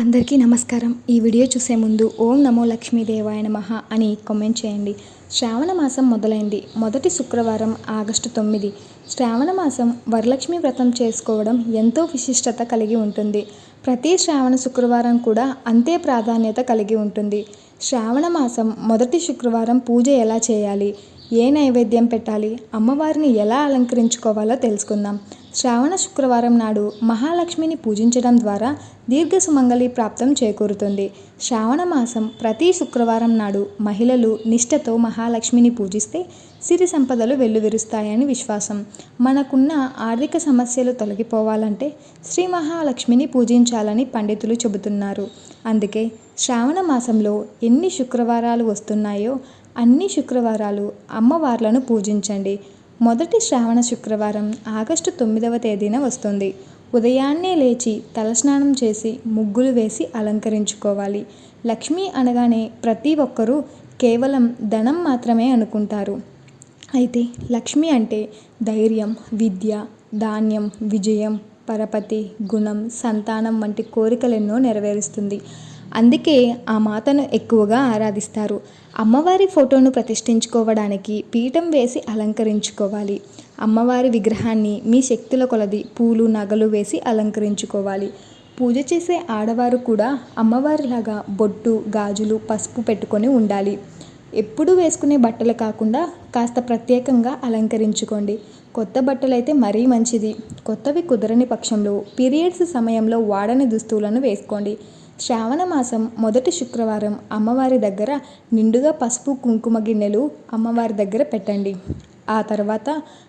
అందరికీ నమస్కారం. ఈ వీడియో చూసే ముందు ఓం నమో లక్ష్మీదేవాయ నమ అని కామెంట్ చేయండి. శ్రావణ మాసం మొదలైంది. మొదటి శుక్రవారం ఆగస్టు తొమ్మిది. శ్రావణ మాసం వరలక్ష్మి వ్రతం చేసుకోవడం ఎంతో విశిష్టత కలిగి ఉంటుంది. ప్రతి శ్రావణ శుక్రవారం కూడా అంతే ప్రాధాన్యత కలిగి ఉంటుంది. శ్రావణ మాసం మొదటి శుక్రవారం పూజ ఎలా చేయాలి? ఏ నైవేద్యం పెట్టాలి? అమ్మవారిని ఎలా అలంకరించుకోవాలో తెలుసుకుందాం. శ్రావణ శుక్రవారం నాడు మహాలక్ష్మిని పూజించడం ద్వారా దీర్ఘ సుమంగళి ప్రాప్తం చేకూరుతుంది. శ్రావణ మాసం ప్రతి శుక్రవారం నాడు మహిళలు నిష్ఠతో మహాలక్ష్మిని పూజిస్తే సిరి సంపదలు వెల్లువిరుస్తాయని విశ్వాసం. మనకున్న ఆర్థిక సమస్యలు తొలగిపోవాలంటే శ్రీ మహాలక్ష్మిని పూజించాలని పండితులు చెబుతున్నారు. అందుకే శ్రావణ మాసంలో ఎన్ని శుక్రవారాలు వస్తున్నాయో అన్ని శుక్రవారాలు అమ్మవార్లను పూజించండి. మొదటి శ్రావణ శుక్రవారం ఆగస్టు తొమ్మిదవ తేదీన వస్తుంది. ఉదయాన్నే లేచి తలస్నానం చేసి ముగ్గులు వేసి అలంకరించుకోవాలి. లక్ష్మి అనగానే ప్రతి ఒక్కరూ కేవలం ధనం మాత్రమే అనుకుంటారు. అయితే లక్ష్మి అంటే ధైర్యం విద్య ధాన్యం విజయం పరపతి గుణం సంతానం వంటి కోరికలెన్నో నెరవేరుస్తుంది. అందుకే ఆ మాతను ఎక్కువగా ఆరాధిస్తారు. అమ్మవారి ఫోటోను ప్రతిష్ఠించుకోవడానికి పీఠం వేసి అలంకరించుకోవాలి. అమ్మవారి విగ్రహాన్ని మీ శక్తుల కొలది పూలు నగలు వేసి అలంకరించుకోవాలి. పూజ చేసే ఆడవారు కూడా అమ్మవారిలాగా బొట్టు గాజులు పసుపు పెట్టుకొని ఉండాలి. ఎప్పుడు వేసుకునే బట్టలు కాకుండా కాస్త ప్రత్యేకంగా అలంకరించుకోండి. కొత్త బట్టలైతే మరీ మంచిది. కొత్తవి కుదరని పక్షంలో పీరియడ్స్ సమయంలో వాడని దుస్తువులను వేసుకోండి. శ్రావణ మాసం మొదటి శుక్రవారం అమ్మవారి దగ్గర నిండుగా పసుపు కుంకుమ గిన్నెలు అమ్మవారి దగ్గర పెట్టండి. ఆ తర్వాత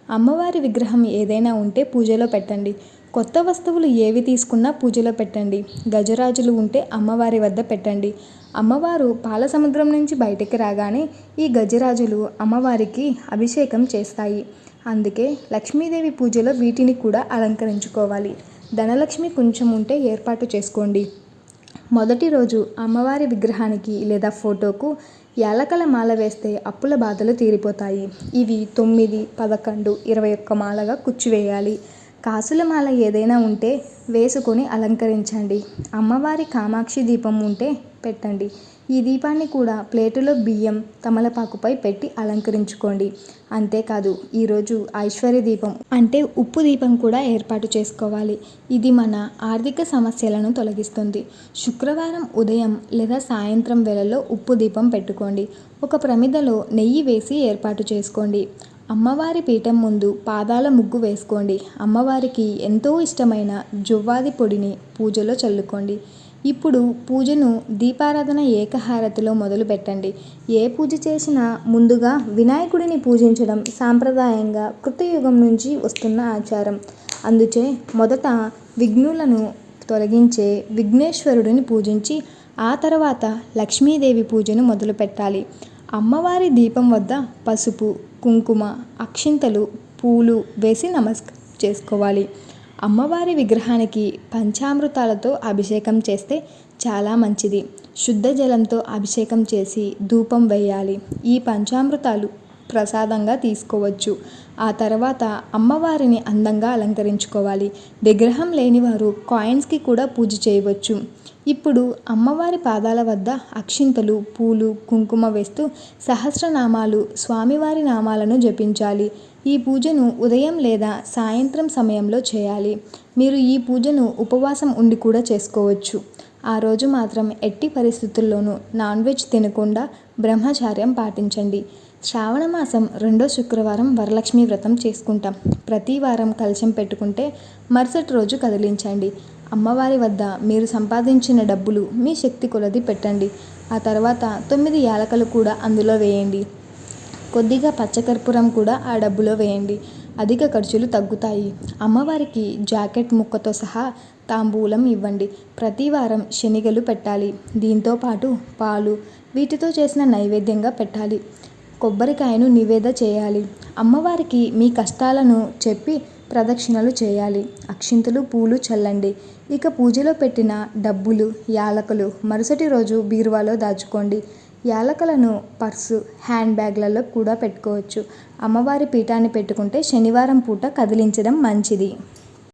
అమ్మవారి విగ్రహం ఏదైనా ఉంటే పూజలో పెట్టండి. కొత్త వస్తువులు ఏవి తీసుకున్నా పూజలో పెట్టండి. గజరాజులు ఉంటే అమ్మవారి వద్ద పెట్టండి. అమ్మవారు పాల సముద్రం నుంచి బయటికి రాగానే ఈ గజరాజులు అమ్మవారికి అభిషేకం చేస్తాయి. అందుకే లక్ష్మీదేవి పూజలో వీటిని కూడా అలంకరించుకోవాలి. ధనలక్ష్మి కొంచెం ఉంటే ఏర్పాటు చేసుకోండి. మొదటి రోజు అమ్మవారి విగ్రహానికి లేదా ఫోటోకు యాలకల మాల వేస్తే అప్పుల బాధలు తీరిపోతాయి. ఇవి తొమ్మిది పదకొండు ఇరవై ఒక్క మాలగా కుచ్చివేయాలి కాసుల మాల ఏదైనా ఉంటే వేసుకొని అలంకరించండి. అమ్మవారి కామాక్షి దీపం ఉంటే పెట్టండి. ఈ దీపాన్ని కూడా ప్లేటులో బియ్యం తమలపాకుపై పెట్టి అలంకరించుకోండి. అంతేకాదు ఈరోజు ఐశ్వర్య దీపం అంటే ఉప్పు దీపం కూడా ఏర్పాటు చేసుకోవాలి. ఇది మన ఆర్థిక సమస్యలను తొలగిస్తుంది. శుక్రవారం ఉదయం లేదా సాయంత్రం వేళలో ఉప్పు దీపం పెట్టుకోండి. ఒక ప్రమిదలో నెయ్యి వేసి ఏర్పాటు చేసుకోండి. అమ్మవారి పీఠం ముందు పాదాల ముగ్గు వేసుకోండి. అమ్మవారికి ఎంతో ఇష్టమైన జువ్వాది పొడిని పూజలో చల్లుకోండి. ఇప్పుడు పూజను దీపారాధన ఏకహారతిలో మొదలు పెట్టండి. ఏ పూజ చేసినా ముందుగా వినాయకుడిని పూజించడం సాంప్రదాయంగా కృతయుగం నుంచి వస్తున్న ఆచారం. అందుచే మొదట విఘ్నులను తొలగించే విఘ్నేశ్వరుడిని పూజించి ఆ తర్వాత లక్ష్మీదేవి పూజను మొదలు పెట్టాలి అమ్మవారి దీపం వద్ద పసుపు కుంకుమ అక్షింతలు పూలు వేసి నమస్కారం చేసుకోవాలి. అమ్మవారి విగ్రహానికి పంచామృతాలతో అభిషేకం చేస్తే చాలా మంచిది. శుద్ధ జలంతో అభిషేకం చేసి ధూపం వేయాలి. ఈ పంచామృతాలు ప్రసాదంగా తీసుకోవచ్చు. ఆ తర్వాత అమ్మవారిని అందంగా అలంకరించుకోవాలి. విగ్రహం లేనివారు కాయిన్స్కి కూడా పూజ చేయవచ్చు. ఇప్పుడు అమ్మవారి పాదాల వద్ద అక్షింతలు పూలు కుంకుమ వేస్తూ సహస్రనామాలు స్వామివారి నామాలను జపించాలి. ఈ పూజను ఉదయం లేదా సాయంత్రం సమయంలో చేయాలి. మీరు ఈ పూజను ఉపవాసం ఉండి కూడా చేసుకోవచ్చు. ఆ రోజు మాత్రం ఎట్టి పరిస్థితుల్లోనూ నాన్ వెజ్ తినకుండా బ్రహ్మచార్యం పాటించండి. శ్రావణ మాసం రెండో శుక్రవారం వరలక్ష్మి వ్రతం చేసుకుంటాం. ప్రతి వారం కలశం పెట్టుకుంటే మరుసటి రోజు కదిలించండి. అమ్మవారి వద్ద మీరు సంపాదించిన డబ్బులు మీ శక్తి కొలది పెట్టండి. ఆ తర్వాత తొమ్మిది యాలకలు కూడా అందులో వేయండి. కొద్దిగా పచ్చకర్పూరం కూడా ఆ డబ్బులో వేయండి. అధిక ఖర్చులు తగ్గుతాయి. అమ్మవారికి జాకెట్ ముక్కతో సహా తాంబూలం ఇవ్వండి. ప్రతి వారం శనిగలు పెట్టాలి. దీంతో పాటు పాలు వీటితో చేసిన నైవేద్యంగా పెట్టాలి. కొబ్బరికాయను నివేద చేయాలి. అమ్మవారికి మీ కష్టాలను చెప్పి ప్రదక్షిణలు చేయాలి. అక్షింతలు పూలు చల్లండి. ఇక పూజలో పెట్టిన డబ్బులు యాలకులు మరుసటి రోజు బీరువాలో దాచుకోండి. యాలకులను పర్సు హ్యాండ్ బ్యాగ్లలో కూడా పెట్టుకోవచ్చు. అమ్మవారి పీఠాన్ని పెట్టుకుంటే శనివారం పూట కదిలించడం మంచిది.